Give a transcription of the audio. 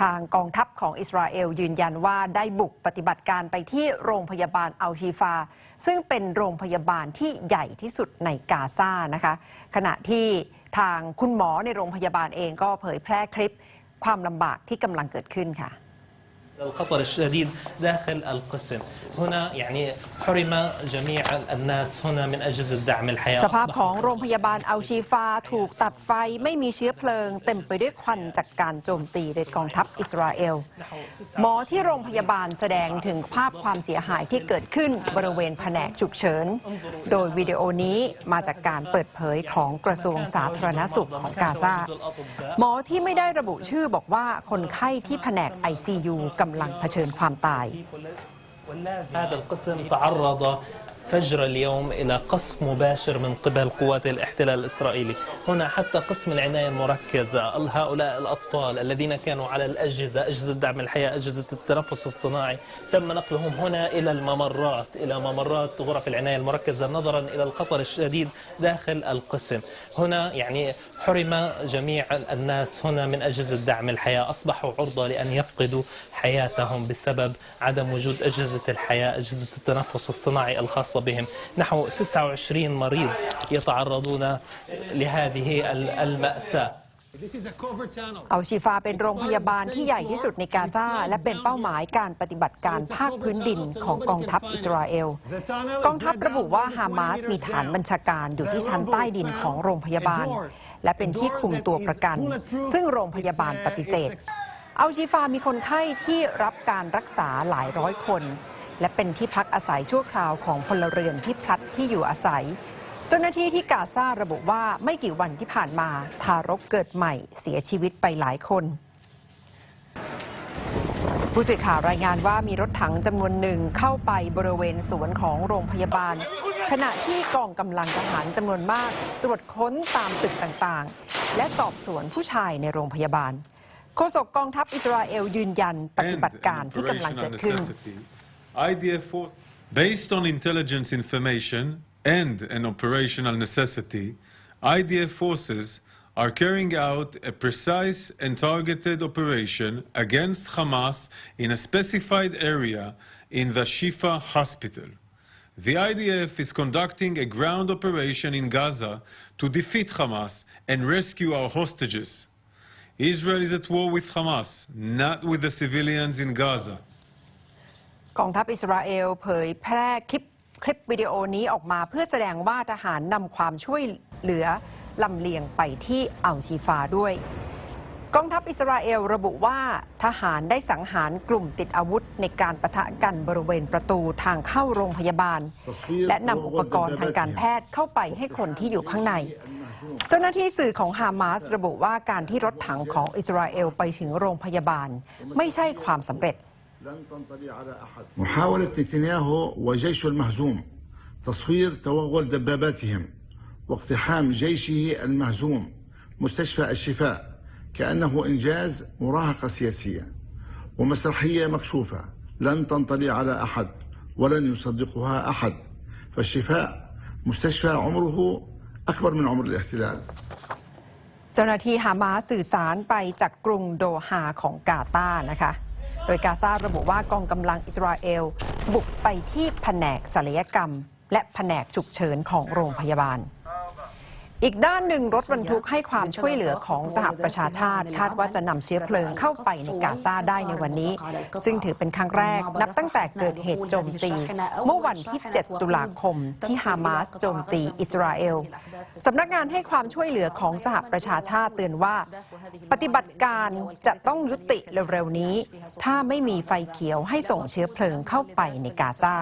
ทางกองทัพของอิสราเอลยืนยันว่าได้บุกปฏิบัติการไปที่โรงพยาบาลอัลชีฟา ซึ่งเป็นโรงพยาบาลที่ใหญ่ที่สุดในกาซานะคะ ขณะที่ทางคุณหมอในโรงพยาบาลเองก็เผยแพร่คลิปความลำบากที่กำลังเกิดขึ้นค่ะ الخطر الشديد داخل القسم هنا يعني حرم جميع الناس هنا من أجهزة دعم الحياة สภาพ أصبح ของโรงพยาบาลอัลชีฟาถูกตัดไฟไม่มีเชื้อเพลิง เต็มไปด้วยควันจากการโจมตีโดยกองทัพอิสราเอล หมอที่โรงพยาบาลแสดงถึงภาพความเสียหายที่เกิดขึ้นบริเวณแผนกฉุกเฉิน โดยวิดีโอนี้มาจากการเปิดเผยของกระทรวงสาธารณสุขของกาซา หมอที่ไม่ได้ระบุชื่อบอกว่าคนไข้ที่แผนก ICU กำ ลังเผชิญความตาย هذا القسم تعرض فجر اليوم إلى قصف مباشر من قبل قوات الاحتلال الإسرائيلي هنا حتى قسم العناية المركزة هؤلاء الأطفال الذين كانوا على الأجهزة أجهزة دعم الحياة أجهزة التنفس الصناعي تم نقلهم هنا إلى الممرات إلى ممرات غرف العناية المركزة نظرا إلى الخطر الشديد داخل القسم هنا يعني حرم جميع الناس هنا من أجهزة دعم الحياة أصبحوا عرضة لأن يفقدوا حياتهم بسبب عدم وجود أجهزة الحياة أجهزة التنفس الصناعي الخاصة بهم نحو 29 مريض يتعرضون لهذه المأساة This is a covert tunnel. อัลชีฟาเป็นโรงพยาบาลที่ใหญ่ที่สุดในกาซาและเป็นเป้าหมายการปฏิบัติการภาคพื้นดินของกองทัพอิสราเอล กองทัพระบุว่าฮามาสมีฐานบัญชาการอยู่ที่ชั้นใต้ดินของโรงพยาบาล และเป็นที่คุมตัวประกัน ซึ่งโรงพยาบาลปฏิเสธ อัลชีฟามีคนไข้ที่รับการรักษาหลายร้อยคน และเป็นที่พักอาศัยชั่วคราวของพลเรือนที่พลัดที่อยู่อาศัย เจ้าหน้าที่ที่กาซาระบุว่าไม่กี่วันที่ผ่านมาทารกเกิดใหม่เสียชีวิตไปหลายคนผู้สื่อข่าวรายงานว่ามีรถถังจำนวนหนึ่งเข้าไปบริเวณสวนของโรงพยาบาล ขณะที่กองกำลังทหารจำนวนมาก ตรวจค้นตามตึกต่างๆ และสอบสวนผู้ชายในโรงพยาบาล โฆษกกองทัพอิสราเอลยืนยันปฏิ and บัติการ an ที่กำลัง operational เกิดขึ้น necessity, IDF force, based on intelligence information and an operational necessity, IDF forces are carrying out a precise and targeted operation against Hamas in a specified area in the Shifa hospital. The IDF is conducting a ground operation in Gaza to defeat Hamas and rescue our hostages. Israel is at war with Hamas, not with the civilians in Gaza. กองทัพอิสราเอลเผยแพร่คลิปคลิปวิดีโอนี้ออกมาเพื่อแสดงว่าทหารนำความช่วยเหลือลำเลียงไปที่อัลชีฟาด้วย กองทัพอิสราเอลระบุว่าทหารได้สังหารกลุ่มติดอาวุธในการประทะกันบริเวณประตูทางเข้าโรงพยาบาล และนำอุปกรณ์ทางการแพทย์เข้าไปให้คนที่อยู่ข้างใน เจ้าหน้าที่สื่อของฮามาสระบุว่าการที่รถถังของอิสราเอลไปถึงโรงพยาบาล ไม่ใช่ความสำเร็จ لن تنطلي على أحد محاولة نتنياهو وجيشه المهزوم تصوير توغل دباباتهم واقتحام جيشه المهزوم مستشفى الشفاء كأنه إنجاز مراهقة سياسية ومسرحية مكشوفة لن تنطلي على أحد ولن يصدقها أحد فالشفاء مستشفى عمره أكبر من عمر الاحتلال เจ้าหน้าที่ฮามาสสื่อสารไปจากกรุงโดฮาของกาตาร์นะคะ โดยกาซาระบุว่ากองกำลังอิสราเอล บุกไปที่แผนกศัลยกรรม และแผนกฉุกเฉินของโรงพยาบาล อีกด้านหนึ่งรถบรรทุกให้ความช่วยเหลือของสหประชาชาติ คาดว่าจะนำเชื้อเพลิงเข้าไปในกาซาได้ในวันนี้ ซึ่งถือเป็นครั้งแรกนับตั้งแต่เกิดเหตุโจมตี เมื่อวันที่ 7 ตุลาคม ที่ฮามาสโจมตีอิสราเอลสำนักงานให้ความช่วยเหลือของสหประชาชาติเตือนว่า ปฏิบัติการจะต้องยุติเร็วๆนี้ ถ้าไม่มีไฟเขียวให้ส่งเชื้อเพลิงเข้าไปในกาซา